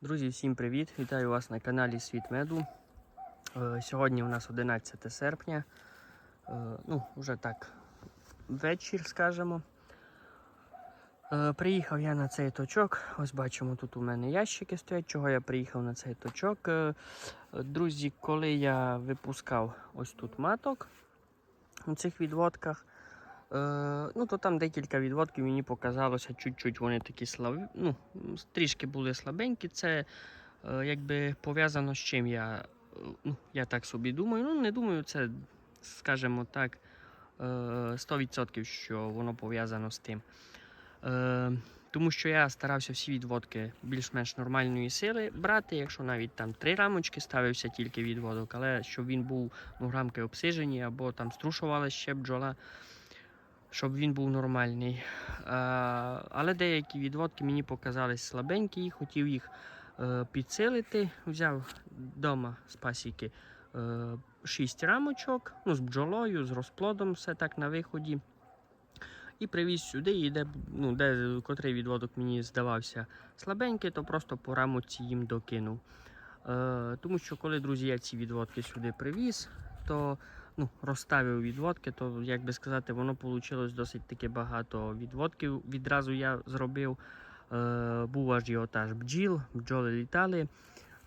Друзі, всім привіт! Вітаю вас на каналі Світ Меду. Е, Сьогодні у нас 11 серпня. Е, Ну, вже так, вечір, скажемо. Е, Приїхав я на цей точок. Ось бачимо, тут у мене ящики стоять. Чого я приїхав на цей точок? Друзі, коли я випускав ось тут маток у цих відводках, ну, то там декілька відводків мені показалося, чуть-чуть вони такі слабі, ну, трішки були слабенькі. Це е, якби пов'язано з чим я, е, ну, я так собі думаю. Ну, не думаю, це, скажімо так, е, 100%, що воно пов'язано з тим. Е, тому що я старався всі відводки більш-менш нормальної сили брати, якщо навіть там три рамочки ставився тільки відводок, але щоб він був ну, рамки обсижені або там струшувала ще бджола щоб він був нормальний. А, але деякі відводки мені показались слабенькі, хотів їх е, підсилити. Взяв вдома з пасіки е, 6 рамочок, ну, з бджолою, з розплодом, все так на виході. І привіз сюди, і де, ну, де котрий відводок мені здавався слабенький, то просто по рамочці їм докинув. Е, тому що коли, друзі, я ці відводки сюди привіз, то ну, розставив відводки, то, як би сказати, воно вийшло досить таки багато відводків. Відразу я зробив, е, був ажіотаж бджіл, бджоли літали.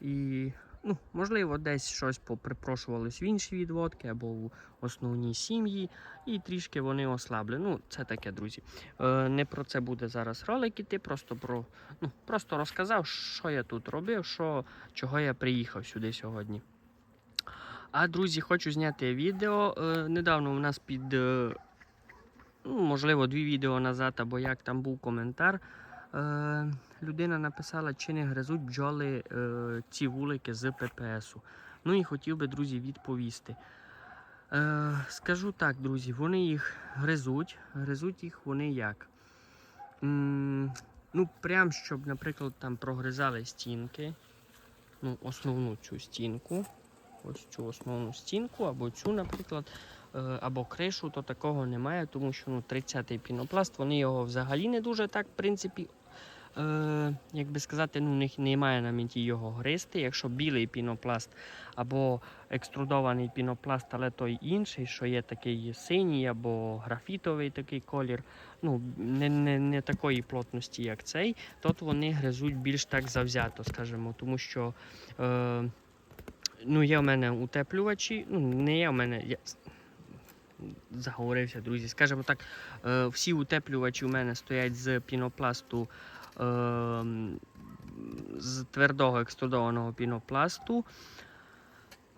І, ну, можливо, десь щось поприпрошувалось в інші відводки або в основній сім'ї, і трішки вони ослабли. Ну, це таке, друзі. Е, не про це буде зараз ролик іти, просто про ну, просто розказав, що я тут робив, що, чого я приїхав сюди сьогодні. А друзі, хочу зняти відео. Е, недавно у нас під, е, ну, можливо, дві відео назад, або як там був коментар. Е, людина написала, чи не гризуть бджоли ці вулики з ППСу. Ну і хотів би, друзі, відповісти. Скажу так, друзі, вони їх гризуть. Гризуть їх вони як? Ну, прям щоб, наприклад, там прогризали стінки. Ну, основну цю стінку ось цю основну стінку, або цю, наприклад, е, або кришу, то такого немає, тому що ну, 30-й пінопласт, вони його взагалі не дуже так, в принципі, е, як би сказати, ну, немає на меті його гризти. Якщо білий пінопласт або екструдований пінопласт, але той інший, що є такий синій або графітовий такий колір, ну, не, не, не такої плотності, як цей, то вони гризуть більш так завзято, скажімо, тому що. Е, Ну, є в мене утеплювачі. Ну, не є в мене. Я... Заговорився, друзі. Скажімо так, е, всі утеплювачі у мене стоять з пінопласту, е, з твердого екструдованого пінопласту.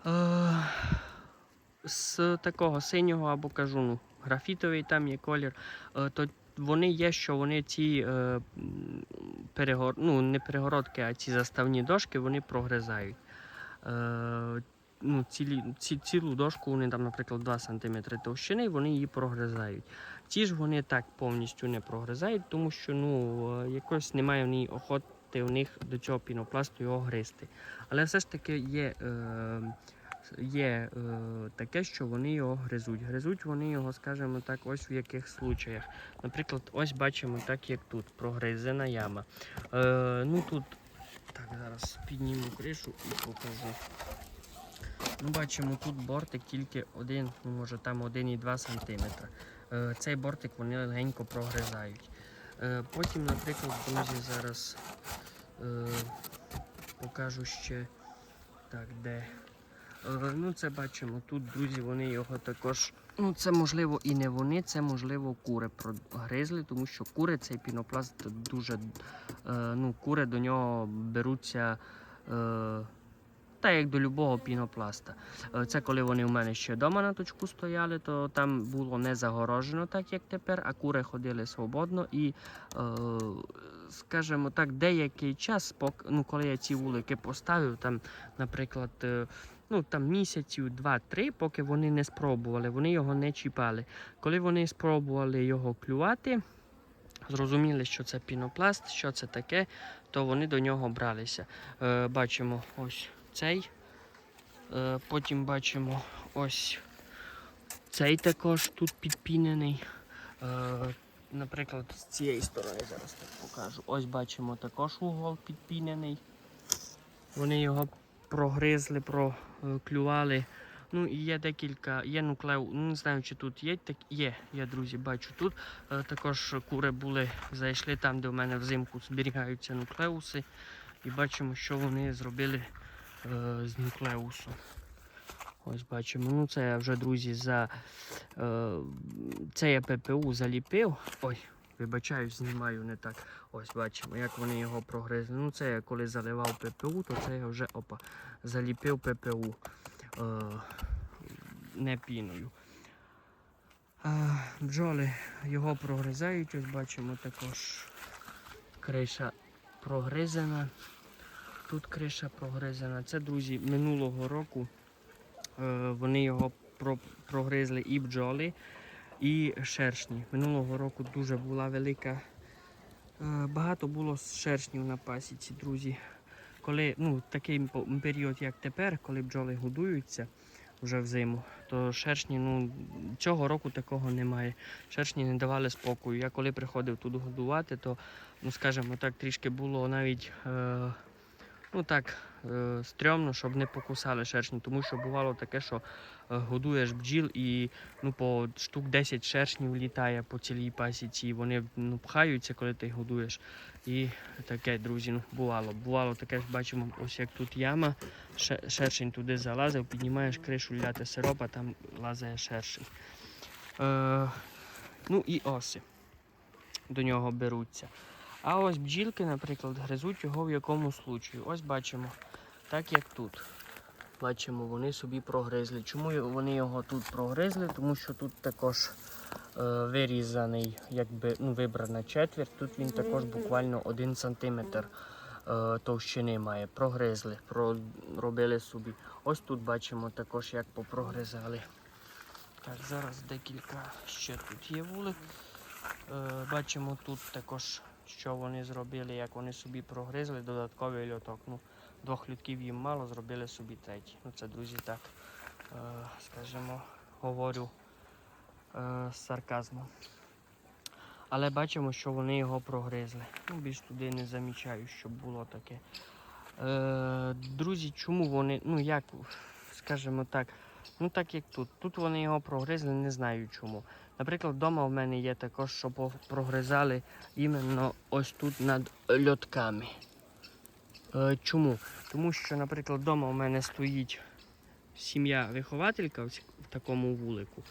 Е, з такого синього або кажу, ну, графітовий там є колір. Е, то вони є, що вони ці перегор... ну, не перегородки, а ці заставні дошки вони прогризають. Е, ну, цілі, ці, цілу дошку, вони там, наприклад, 2 см товщини, вони її прогризають. Ці ж вони так повністю не прогризають, тому що ну, е, якось немає в ній охоти в них до цього пінопласту його гризти. Але все ж таки є. Е, Є е, таке, що вони його гризуть. Гризуть вони його, скажімо так, ось в яких случаях. Наприклад, ось бачимо, так як тут прогризена яма. Е, ну тут зараз підніму кришу і покажу. Ну, Бачимо, тут бортик тільки один, ну може там 1,2 см. Е, цей бортик вони легенько прогризають. Е, потім, наприклад, друзі, зараз е, покажу ще так, де. Ну, це бачимо, тут, друзі, вони його також. Ну, це можливо і не вони, це можливо кури прогризли, тому що кури цей пінопласт дуже. Е, ну, Кури до нього беруться. Е, так як до любого пінопласта. Е, Це коли вони у мене ще вдома на точку стояли, то там було не загорожено, так як тепер, а кури ходили свободно. І, скажімо так, деякий час, ну, коли я ці вулики поставив, там, наприклад, ну, там місяців два-три, поки вони не спробували, вони його не чіпали. Коли вони спробували його клювати, зрозуміли, що це пінопласт, що це таке, то вони до нього бралися. Е, Бачимо ось цей. Е, Потім бачимо ось цей також тут підпінений. Е, Наприклад, з цієї сторони зараз так покажу. Ось бачимо також угол підпінений. Вони його прогризли, проклювали. Ну і є декілька, є нуклеу, ну не знаю, чи тут є, так є, є, друзі, бачу тут. Е, також кури були, зайшли там, де в мене взимку зберігаються нуклеуси. І бачимо, що вони зробили е, з нуклеусу. Ось бачимо. Ну це я вже, друзі, за е, це я ППУ заліпив. Ой, вибачаю, знімаю не так. Ось бачимо, як вони його прогризли. Ну це я коли заливав ППУ, то це я вже опа, заліпив ППУ е, не піною. Е, бджоли його прогризають, ось бачимо також криша прогризена. Тут криша прогризена. Це, друзі, минулого року е, вони його про, прогризли і бджоли, і шершні. Минулого року дуже була велика. е, Багато було шершнів на пасіці, друзі. Коли ну, такий період, як тепер, коли бджоли годуються вже взиму, то шершні, ну, цього року такого немає. Шершні не давали спокою. Я коли приходив тут годувати, то, ну скажімо так, трішки було навіть е, ну так, е, стрьомно, щоб не покусали шершні, тому що бувало таке, що е, годуєш бджіл і ну, по штук 10 шершнів літає по цілій пасіці, і вони ну, пхаються, коли ти годуєш. І таке, друзі, ну, бувало. Бувало таке, бачимо, ось як тут яма, шершень туди залазив, піднімаєш кришу, ляти сироп, а там лазає шершень. Е, ну і оси до нього беруться. А ось бджілки, наприклад, гризуть його в якому случаю. Ось бачимо, так як тут. Бачимо, вони собі прогризли. Чому вони його тут прогризли? Тому що тут також е, вирізаний, якби ну, вибрана четверть. Тут він також буквально 1 см е, товщини має. Прогризли, проробили собі. Ось тут бачимо також, як попрогризали. Так, зараз декілька ще тут є вулик. Е, бачимо тут також, що вони зробили, як вони собі прогризли додатковий льоток. Ну, двох льотків їм мало, зробили собі третій. Ну, це, друзі, так, е, скажімо, говорю е, з сарказмом. Але бачимо, що вони його прогризли. Ну, більш туди не замічаю, щоб було таке. Е, друзі, чому вони, ну як, скажімо так, ну так як тут. Тут вони його прогризли, не знаю чому. Наприклад, вдома в мене є також, що прогризали іменно ось тут над льотками. Е, чому? Тому що, наприклад, вдома у мене стоїть сім'я вихователька в в такому вулику.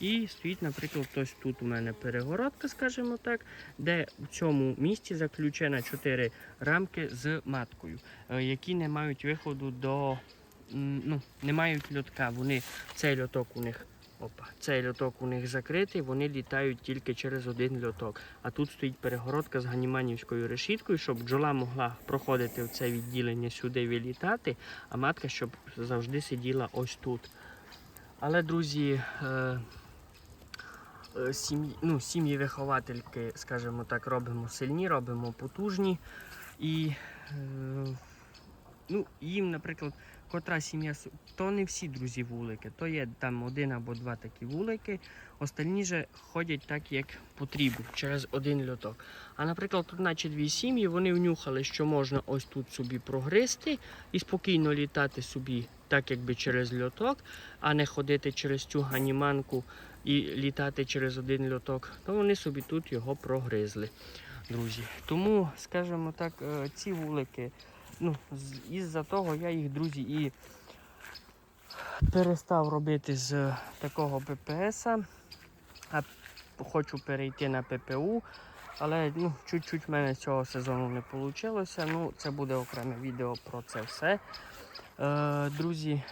І стоїть, наприклад, ось тут у мене перегородка, скажімо так, де в цьому місці заключено чотири рамки з маткою, е, які не мають виходу до ну, не мають льотка. Вони цей льоток у них. Опа, цей льоток у них закритий, вони літають тільки через один льоток. А тут стоїть перегородка з ганіманівською решіткою, щоб бджола могла проходити в це відділення сюди вилітати, а матка щоб завжди сиділа ось тут. Але, друзі, е, е, сім'ї, ну, сім'ї виховательки, скажімо так, робимо сильні, робимо потужні. І е, ну, їм, наприклад, котра сім'я, то не всі друзі вулики, то є там один або два такі вулики. Остальні же ходять так, як потрібно, через один льоток. А наприклад, тут наче дві сім'ї, вони внюхали, що можна ось тут собі прогризти і спокійно літати собі, так якби через льоток, а не ходити через цю ганіманку і літати через один льоток, то вони собі тут його прогризли, друзі. Тому, скажімо так, е, ці вулики, ну, із-за того я їх, друзі, і перестав робити з такого ППС, а хочу перейти на ППУ. Але ну, чуть-чуть в мене цього сезону не вийшло. Ну, це буде окреме відео про це все. Е, друзі,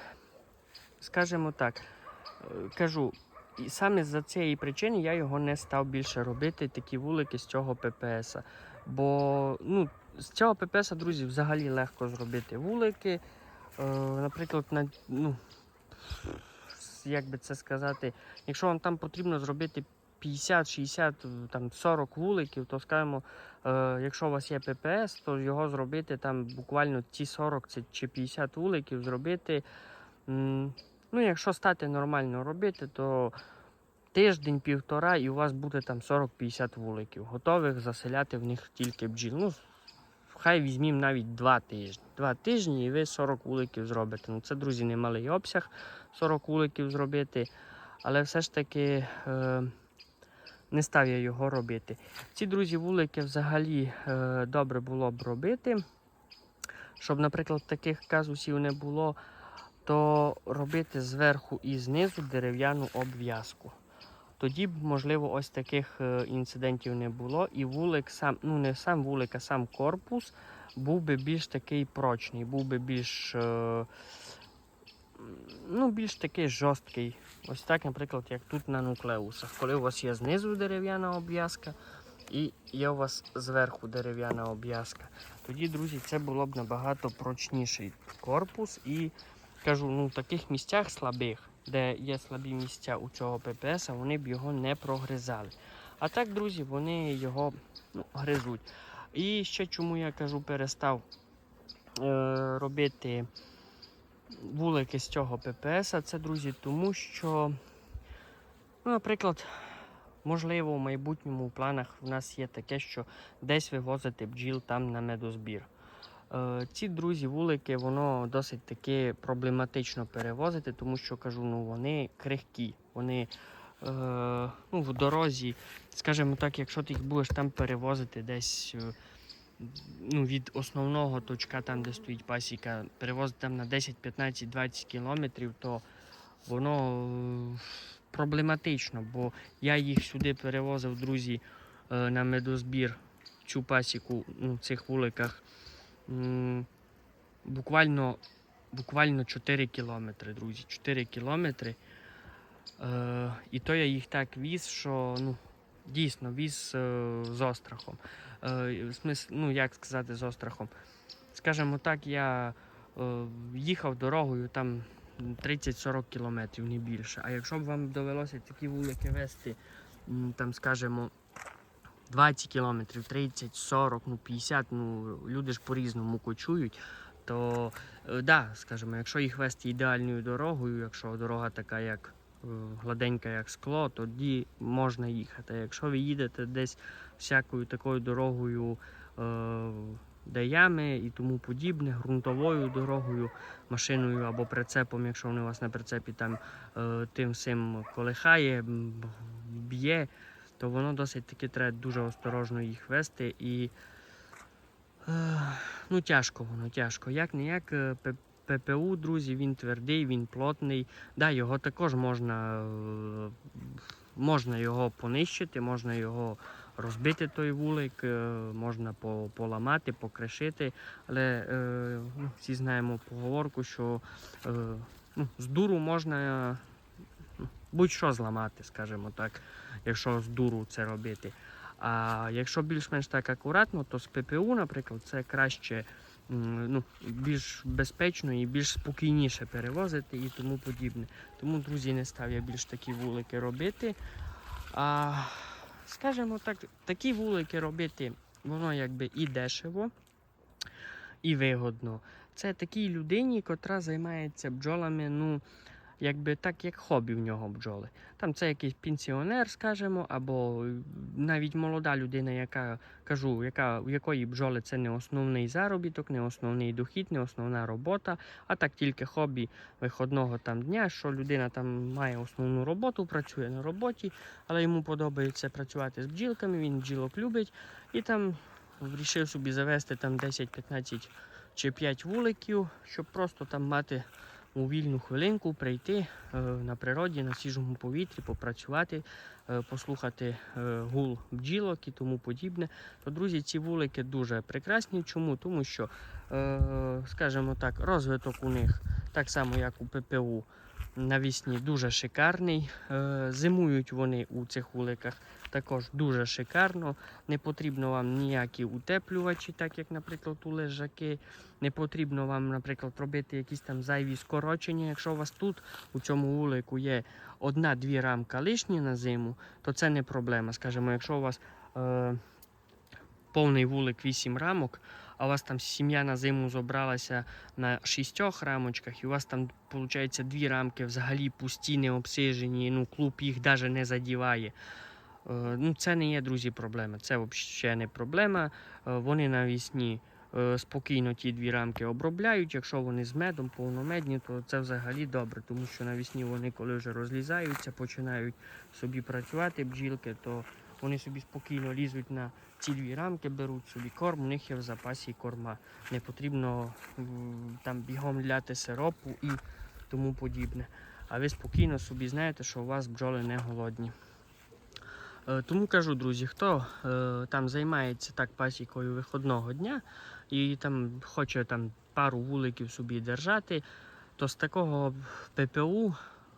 скажімо так, е, кажу, і саме з-за цієї причини я його не став більше робити, такі вулики з цього ППС. Бо ну, з цього ППС, друзі, взагалі легко зробити вулики. Е, наприклад, на, ну, як би це сказати, якщо вам там потрібно зробити 50, 60, там 40 вуликів, то скажімо, е, якщо у вас є ППС, то його зробити там буквально ці 40 чи 50 вуликів зробити. Ну, якщо стати нормально робити, то тиждень-півтора і у вас буде там 40-50 вуликів, готових заселяти в них тільки бджіл. Ну, хай візьмім навіть 2 тижні. 2 тижні і ви 40 вуликів зробите. Ну це, друзі, немалий обсяг 40 вуликів зробити. Але все ж таки е, не став я його робити. Ці друзі, вулики взагалі е, добре було б робити. Щоб, наприклад, таких казусів не було, то робити зверху і знизу дерев'яну обв'язку. Тоді б, можливо, ось таких е, інцидентів не було. І вулик сам, ну не сам вулик, а сам корпус був би більш такий прочний, був би більш, е, ну, більш такий жорсткий. Ось так, наприклад, як тут на нуклеусах. Коли у вас є знизу дерев'яна обв'язка і є у вас зверху дерев'яна обв'язка. Тоді, друзі, це було б набагато прочніший корпус. І кажу, ну в таких місцях слабих, де є слабі місця у цього ППС, вони б його не прогризали. А так, друзі, вони його ну, гризуть. І ще чому я кажу, перестав е, робити вулики з цього ППС, це, друзі, тому що, ну, наприклад, можливо, в майбутньому в планах в нас є таке, що десь вивозити бджіл там на медозбір. Е, Ці друзі, вулики, воно досить таки проблематично перевозити, тому що кажу, ну вони крихкі. Вони е, ну, в дорозі, скажімо так, якщо ти їх будеш там перевозити десь е, ну, від основного точка, там, де стоїть пасіка, перевозити там на 10, 15, 20 кілометрів, то воно проблематично, бо я їх сюди перевозив, друзі, на медозбір цю пасіку ну, в цих вуликах. Буквально, буквально 4 кілометри, друзі. 4 кілометри. Е, і то я їх так віз, що ну, дійсно віз е, з острахом. Е, смис, ну, як сказати, з острахом. Скажімо так, я е, їхав дорогою там 30-40 кілометрів, не більше. А якщо б вам довелося такі вулики вести, там, скажімо, 20 кілометрів, 30, 40, ну 50, ну люди ж по-різному кочують. То е, да, скажімо, якщо їх вести ідеальною дорогою, якщо дорога така, як е, гладенька, як скло, тоді можна їхати. Якщо ви їдете десь всякою такою дорогою, е, де ями і тому подібне, ґрунтовою дорогою, машиною або прицепом, якщо вони у вас на прицепі там тим всім колихає, б'є то воно досить таки треба дуже осторожно їх вести і е, ну тяжко воно, тяжко. Як не як ППУ, друзі, він твердий, він плотний. Да, його також можна, е, можна його понищити, можна його розбити той вулик, е, можна поламати, покришити. Але е, ну, всі знаємо поговорку, що е, ну, з дуру можна ну, будь-що зламати, скажімо так якщо з дуру це робити. А якщо більш-менш так акуратно, то з ППУ, наприклад, це краще ну, більш безпечно і більш спокійніше перевозити і тому подібне. Тому, друзі, не став я більш такі вулики робити. А, скажімо так, такі вулики робити, воно якби і дешево, і вигодно. Це такій людині, котра займається бджолами, ну, якби так, як хобі в нього бджоли. Там це якийсь пенсіонер, скажімо, або навіть молода людина, яка кажу, яка, у якої бджоли це не основний заробіток, не основний дохід, не основна робота, а так тільки хобі виходного там дня, що людина там має основну роботу, працює на роботі, але йому подобається працювати з бджілками, він бджілок любить і там вирішив собі завести там 10-15 чи 5 вуликів, щоб просто там мати у вільну хвилинку прийти е, на природі, на свіжому повітрі, попрацювати, е, послухати е, гул бджілок і тому подібне. То, друзі, ці вулики дуже прекрасні. Чому? Тому що, скажімо так, розвиток у них так само, як у ППУ. Навісні дуже шикарний. Е, Зимують вони у цих вуликах також дуже шикарно. Не потрібно вам ніякі утеплювачі, так як, наприклад, у лежаки. Не потрібно вам, наприклад, робити якісь там зайві скорочення. Якщо у вас тут у цьому вулику є одна-дві рамка лишні на зиму, то це не проблема. Скажімо, якщо у вас е, повний вулик 8 рамок, а у вас там сім'я на зиму зібралася на шістьох рамочках, і у вас там, виходить, дві рамки взагалі пусті, не обсижені, ну клуб їх навіть не задіває. Е, Ну, це не є, друзі, проблема. Це взагалі не проблема. Е, Вони навісні е, спокійно ті дві рамки обробляють. Якщо вони з медом, повномедні, то це взагалі добре, тому що навесні вони, коли вже розлізаються, починають собі працювати бджілки, то вони собі спокійно лізуть на ці рамки, беруть собі корм, у них є в запасі корма. Не потрібно там бігом ляти сиропу і тому подібне. А ви спокійно собі знаєте, що у вас бджоли не голодні. Е, Тому кажу, друзі, хто е, там займається так пасікою виходного дня і там хоче там пару вуликів собі держати, то з такого ППУ,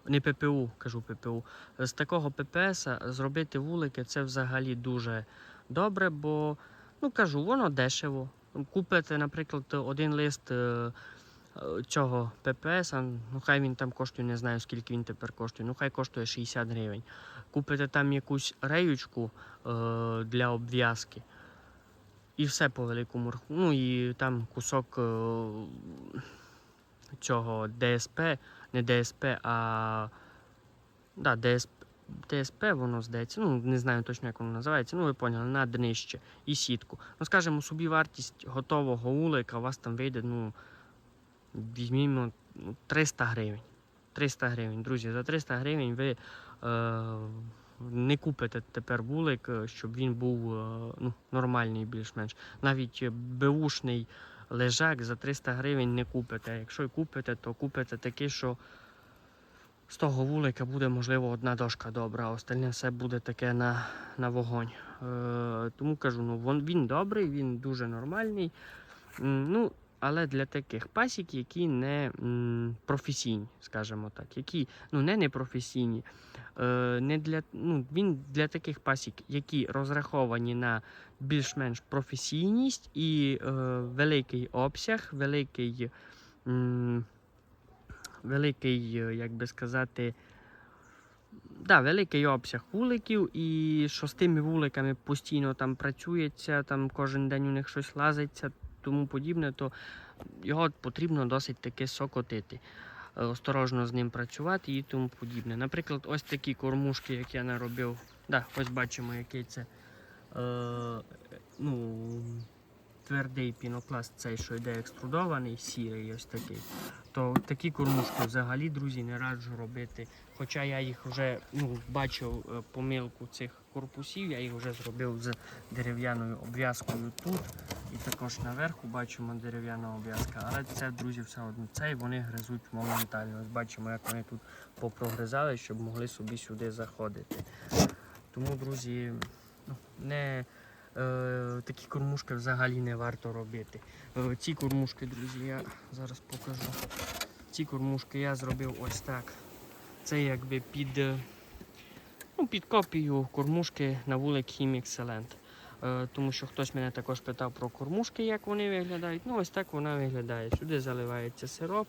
не ППУ, кажу ППУ, з такого ППС зробити вулики це взагалі дуже добре, бо ну кажу, воно дешево. Купите, наприклад, один лист. е, е, Цього ППС, ну хай він там коштує, не знаю скільки він тепер коштує, ну хай коштує 60 гривень купите там якусь реючку е, для обв'язки. І все по великому рахунку. Ну і там кусок цього ДСП, не ДСП, а да, ДСП. ДСП воно здається, ну не знаю точно, як воно називається, ну ви поняли, на днище і сітку. Ну, скажімо, собі вартість готового улика у вас там вийде, ну, візьмімо ну, 300 гривень. 300 гривень. Друзі, за 300 гривень ви е, не купите тепер вулик, е, щоб він був е, ну, нормальний більш-менш. Навіть е, беушний лежак за 300 гривень не купите. Якщо і купите, то купите такий, що з того вулика буде, можливо, одна дошка добра, а остальне все буде таке на, на вогонь. Е, тому кажу, ну, він добрий, він дуже нормальний. Ну, але для таких пасік, які не професійні, скажімо так, які ну, не непрофесійні, е, не для, ну, він для таких пасік, які розраховані на більш-менш професійність і е, великий обсяг, великий, м, великий, е, як би сказати, да, великий обсяг вуликів, і що з тими вуликами постійно там працюється, там кожен день у них щось лазиться, тому подібне, то його потрібно досить таки сокотити. е, Осторожно з ним працювати і тому подібне. Наприклад, ось такі кормушки, як я наробив. Да, ось бачимо, який це е, ну, твердий пінопласт, цей, що йде екструдований, сірий, ось такий. То такі кормушки взагалі, друзі, не раджу робити. Хоча я їх вже ну, бачив е, помилку цих корпусів, я їх вже зробив з дерев'яною обв'язкою тут. І також наверху бачимо дерев'яна обв'язка. Але це, друзі, все одно цей вони гризуть моментально. Ось бачимо, як вони тут попрогризали, щоб могли собі сюди заходити. Тому, друзі, ну, не, е, такі кормушки взагалі не варто робити. Е, ці кормушки, друзі, я зараз покажу. Ці кормушки я зробив ось так. Це якби під, е, ну, під копію кормушки на вулик Хім Excellent. Е, тому що хтось мене також питав про кормушки, як вони виглядають. Ну, ось так вона виглядає. Сюди заливається сироп.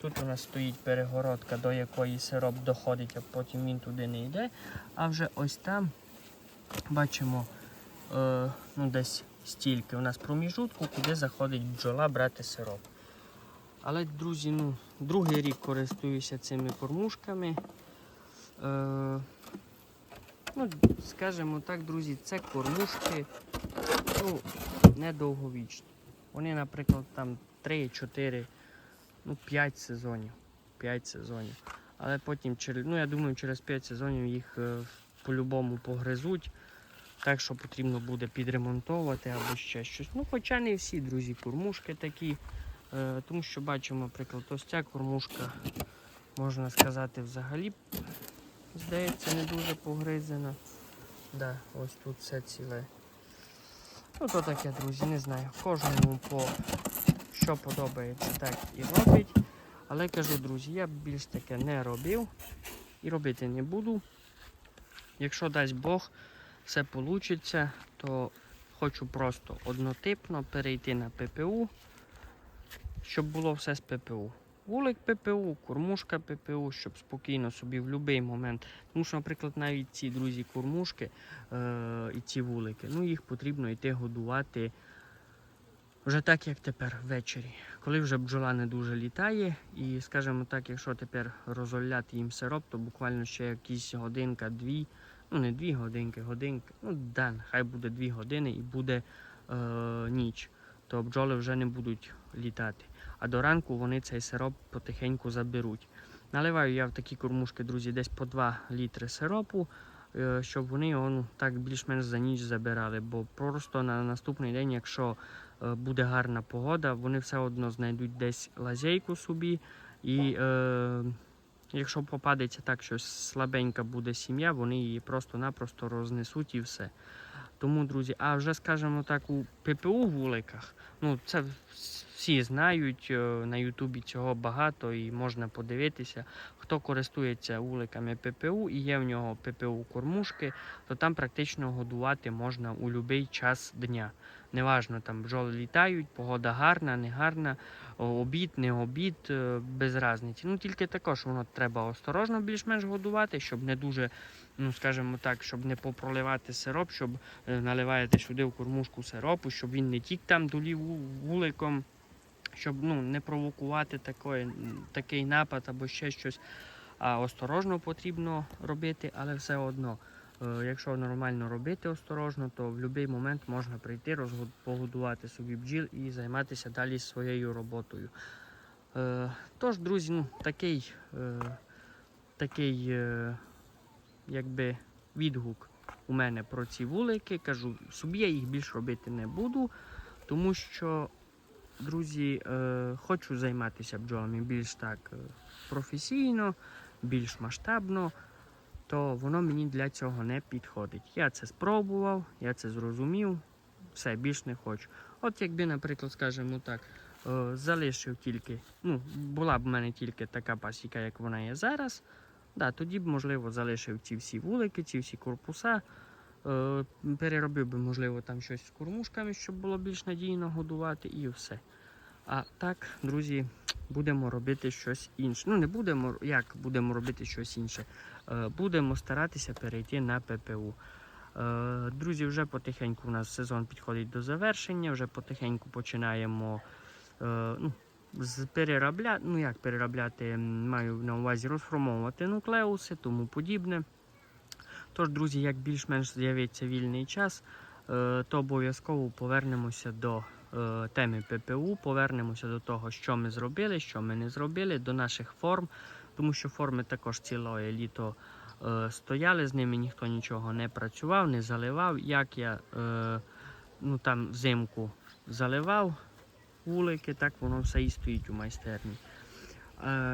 Тут у нас стоїть перегородка, до якої сироп доходить, а потім він туди не йде. А вже ось там бачимо е, ну, десь стільки у нас проміжутку, куди заходить бджола брати сироп. Але, друзі, ну, другий рік користуюся цими кормушками. Е, Ну, скажімо так, друзі, це кормушки ну, недовговічні. Вони, наприклад, там 3-4, ну, 5 сезонів. 5 сезонів. Але потім, ну, я думаю, через 5 сезонів їх е, по-любому погризуть. Так що потрібно буде підремонтовувати або ще щось. Ну, хоча не всі, друзі, кормушки такі. Е, тому що бачимо, наприклад, ось ця кормушка, можна сказати, взагалі здається, не дуже погризена. Да, ось тут все ціле. Ну то таке, друзі, не знаю. Кожному по що подобається, так і робить. Але кажу, друзі, я більш таке не робив і робити не буду. Якщо дасть Бог, все вийде, то хочу просто однотипно перейти на ППУ, щоб було все з ППУ. Вулик ППУ, кормушка ППУ, щоб спокійно собі в будь-який момент. Тому що, наприклад, навіть ці друзі кормушки е- і ці вулики, ну їх потрібно йти годувати вже так, як тепер ввечері. Коли вже бджола не дуже літає, і, скажімо так, якщо тепер розоляти їм сироп, то буквально ще якісь годинка-дві, ну не дві годинки, годинки, ну да, хай буде дві години і буде е- ніч то бджоли вже не будуть літати. А до ранку вони цей сироп потихеньку заберуть. Наливаю я в такі кормушки, друзі, десь по 2 літри сиропу, е, щоб вони його ну, так більш-менш за ніч забирали. Бо просто на наступний день, якщо е, буде гарна погода, вони все одно знайдуть десь лазейку собі. І е, якщо попадеться так, що слабенька буде сім'я, вони її просто-напросто рознесуть і все. Тому, друзі, а вже скажімо так, у ППУ вуликах, ну це всі знають, е, на Ютубі цього багато і можна подивитися. Хто користується вуликами ППУ і є в нього ППУ кормушки, то там практично годувати можна у будь-який час дня. Неважно, там бджоли літають, погода гарна, не гарна, обід, не обід, е, без різниці. Ну тільки також воно треба осторожно більш-менш годувати, щоб не дуже, ну скажімо так, щоб не попроливати сироп, щоб е, наливаєте сюди в кормушку сиропу, щоб він не тік там долів вуликом, щоб ну, не провокувати такої, такий напад або ще щось. А осторожно потрібно робити, але все одно. Е, Якщо нормально робити осторожно, то в будь-який момент можна прийти, погодувати собі бджіл і займатися далі своєю роботою. Е, Тож, друзі, ну, такий, е, такий якби відгук у мене про ці вулики. Кажу, собі я їх більш робити не буду, тому що, друзі, е, хочу займатися бджолами більш так е, професійно, більш масштабно то воно мені для цього не підходить. Я це спробував, я це зрозумів, все, більш не хочу. От якби, наприклад, скажімо так, е, залишив тільки, ну, була б в мене тільки така пасіка, як вона є зараз, да, тоді б, можливо, залишив ці всі вулики, ці всі корпуса. Е, переробив би, можливо, там щось з кормушками, щоб було більш надійно годувати, і все. А так, друзі, будемо робити щось інше. Ну, не будемо, як будемо робити щось інше. Е, Будемо старатися перейти на ППУ. Е, Друзі, вже потихеньку у нас сезон підходить до завершення, вже потихеньку починаємо ну, з переробля... ну, як переробляти, маю на увазі розформовувати нуклеуси, тому подібне. Тож, друзі, як більш-менш з'явиться вільний час, е, то обов'язково повернемося до е, теми ППУ, повернемося до того, що ми зробили, що ми не зробили, до наших форм, тому що форми також ціле літо е, стояли, з ними ніхто нічого не працював, не заливав. Як я ну, там взимку заливав вулики, так воно все і стоїть у майстерні.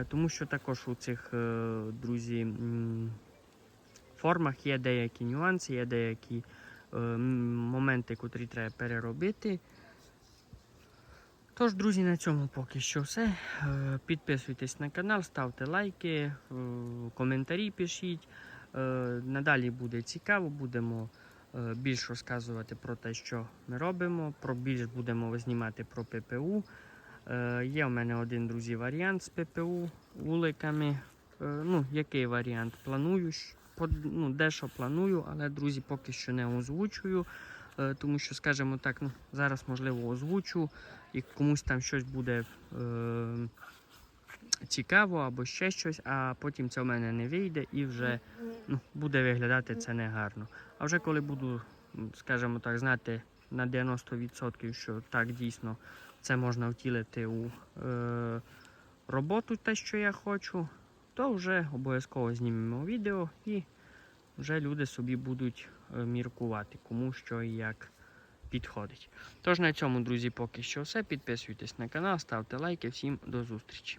Тому що також у цих друзі формах є деякі нюанси, є деякі е, моменти, котрі треба переробити. Тож, друзі, на цьому поки що все. Е, Підписуйтесь на канал, ставте лайки, е, коментарі пишіть. Е, Надалі буде цікаво, будемо більш розказувати про те, що ми робимо. Про більш будемо знімати про ППУ. Є у мене один друзі варіант з ППУ вуликами. Е, Ну, який варіант? Планую, ну, дещо планую, але друзі, поки що не озвучую. Е, Тому що, скажімо так, ну, зараз можливо озвучу, і комусь там щось буде е, цікаво або ще щось, а потім це в мене не вийде і вже ну, буде виглядати це негарно. А вже коли буду, скажімо так, знати на 90%, що так дійсно це можна втілити у е, роботу, те, що я хочу, то вже обов'язково знімемо відео і вже люди собі будуть е, міркувати, кому що і як підходить. Тож на цьому, друзі, поки що все. Підписуйтесь на канал, ставте лайки. Всім до зустрічі.